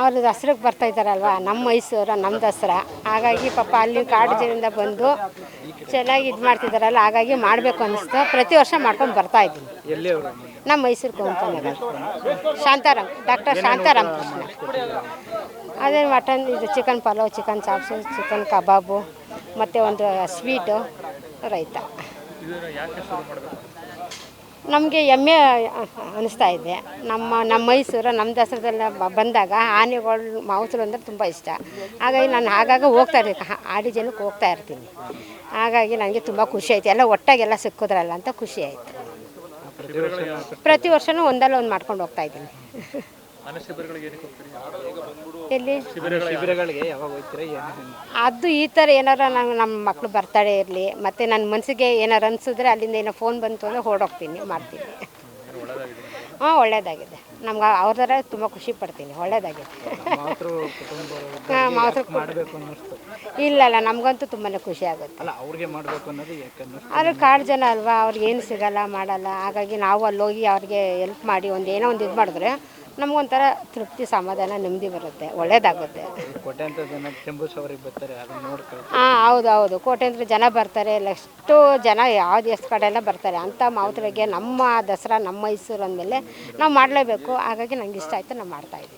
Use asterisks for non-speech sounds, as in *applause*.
ಅವ್ರ ದಸರಾಗೆ ಬರ್ತಾ ಇದ್ದಾರಲ್ವ? ನಮ್ಮ ಮೈಸೂರು, ನಮ್ಮ ದಸರಾ. ಹಾಗಾಗಿ ಪಾಪ ಅಲ್ಲಿ ಕಾಡು ಜನದಿಂದ ಬಂದು ಚೆನ್ನಾಗಿ ಇದು ಮಾಡ್ತಿದ್ದಾರಲ್ಲ, ಹಾಗಾಗಿ ಮಾಡಬೇಕು ಅನ್ನಿಸ್ತು ಪ್ರತಿ ವರ್ಷ ಮಾಡ್ಕೊಂಡು ಬರ್ತಾ ಇದ್ದೀನಿ. ನಮ್ಮ ಮೈಸೂರು ಕೊಂಕನಗರ ಶಾಂತಾರಾಮ್, ಡಾಕ್ಟರ್ ಶಾಂತಾರಾಮ್ ಕೃಷ್ಣ ಅದೇ ಮಟನ್, ಇದು chicken pulao, chicken chops, chicken kebab, ಮತ್ತು ಒಂದು ಸ್ವೀಟು, ರೈತ. ನಮಗೆ ಹೆಮ್ಮೆ ಅನ್ನಿಸ್ತಾ ಇದೆ. ನಮ್ಮ ನಮ್ಮ ಮೈಸೂರು, ನಮ್ಮ ದಸರಾದಲ್ಲ ಬಂದಾಗ ಆನೆಗಳು ಮಾವುತರು ಅಂದರೆ ತುಂಬ ಇಷ್ಟ. ಹಾಗಾಗಿ ನಾನು ಆಗಾಗ ಹೋಗ್ತಾ ಇರ್ತೀನಿ. ಆಡಿ ಜನಕ್ಕೆ ಹೋಗ್ತಾ ಇರ್ತೀನಿ. ಹಾಗಾಗಿ ನನಗೆ ತುಂಬ ಖುಷಿ ಆಯಿತು. ಎಲ್ಲ ಒಟ್ಟಾಗೆಲ್ಲ ಸಿಕ್ಕಿದ್ರಲ್ಲ ಅಂತ ಖುಷಿ ಆಯಿತು. ಪ್ರತಿ ವರ್ಷವೂ ಒಂದಲ್ಲ ಒಂದು ಮಾಡ್ಕೊಂಡು ಹೋಗ್ತಾ ಇದ್ದೀನಿ. *laughs* ಎಲ್ಲಿ? ಅದು ಈ ಥರ ಏನಾರ ನಾನು ನಮ್ಮ ಮಕ್ಕಳು ಬರ್ತಾಳೆ ಇರಲಿ ಮತ್ತು ನನ್ನ ಮನಸ್ಸಿಗೆ ಏನಾರ ಅನ್ಸಿದ್ರೆ ಅಲ್ಲಿಂದ ಏನೋ ಫೋನ್ ಬಂತು ಅಂದರೆ ಹೊರಡೋಗ್ತೀನಿ ಮಾಡ್ತೀನಿ. ಹಾಂ ಒಳ್ಳೇದಾಗಿದೆ. ನಮ್ಗೆ ಅವ್ರದಾರ ತುಂಬ ಖುಷಿ ಪಡ್ತೀನಿ ಒಳ್ಳೇದಾಗಿದೆ. ಹಾಂ ಮಾತ್ರ ಇಲ್ಲ ಇಲ್ಲ ನಮಗಂತೂ ತುಂಬಾ ಖುಷಿ ಆಗುತ್ತೆ. ಆದರೆ ಕಾಡು ಜನ ಅಲ್ವಾ ಅವ್ರಿಗೆ ಏನು ಸಿಗಲ್ಲ ಮಾಡಲ್ಲ. ಹಾಗಾಗಿ ನಾವು ಅಲ್ಲಿ ಹೋಗಿ ಅವ್ರಿಗೆ ಎಲ್ಪ್ ಮಾಡಿ ಒಂದು ಏನೋ ಒಂದು ಇದು ಮಾಡಿದ್ರೆ ನಮಗೊಂಥರ ತೃಪ್ತಿ ಸಮಾಧಾನ ನೆಮ್ಮದಿ ಬರುತ್ತೆ ಒಳ್ಳೇದಾಗುತ್ತೆ. ಬರ್ತಾರೆ ಅದನ್ನ ನೋಡ್ಕೊಳ್ತಾರೆ ಹಾಂ ಹೌದು ಹೌದು. ಕೋಟ್ಯಾಂತರ ಜನ ಬರ್ತಾರೆ ಎಷ್ಟು ಜನ ಯಾವ ಎಷ್ಟು ಕಡೆ ಎಲ್ಲ ಬರ್ತಾರೆ. ಅಂಥ ಮಾವುತರಿಗೆ ನಮ್ಮ ದಸರಾ ನಮ್ಮ ಮೈಸೂರು ಅಂದಮೇಲೆ ನಾವು ಮಾಡಲೇಬೇಕು. ಹಾಗಾಗಿ ನಂಗೆ ಇಷ್ಟ ಆಯಿತು ನಾವು ಮಾಡ್ತಾಯಿದ್ದೀವಿ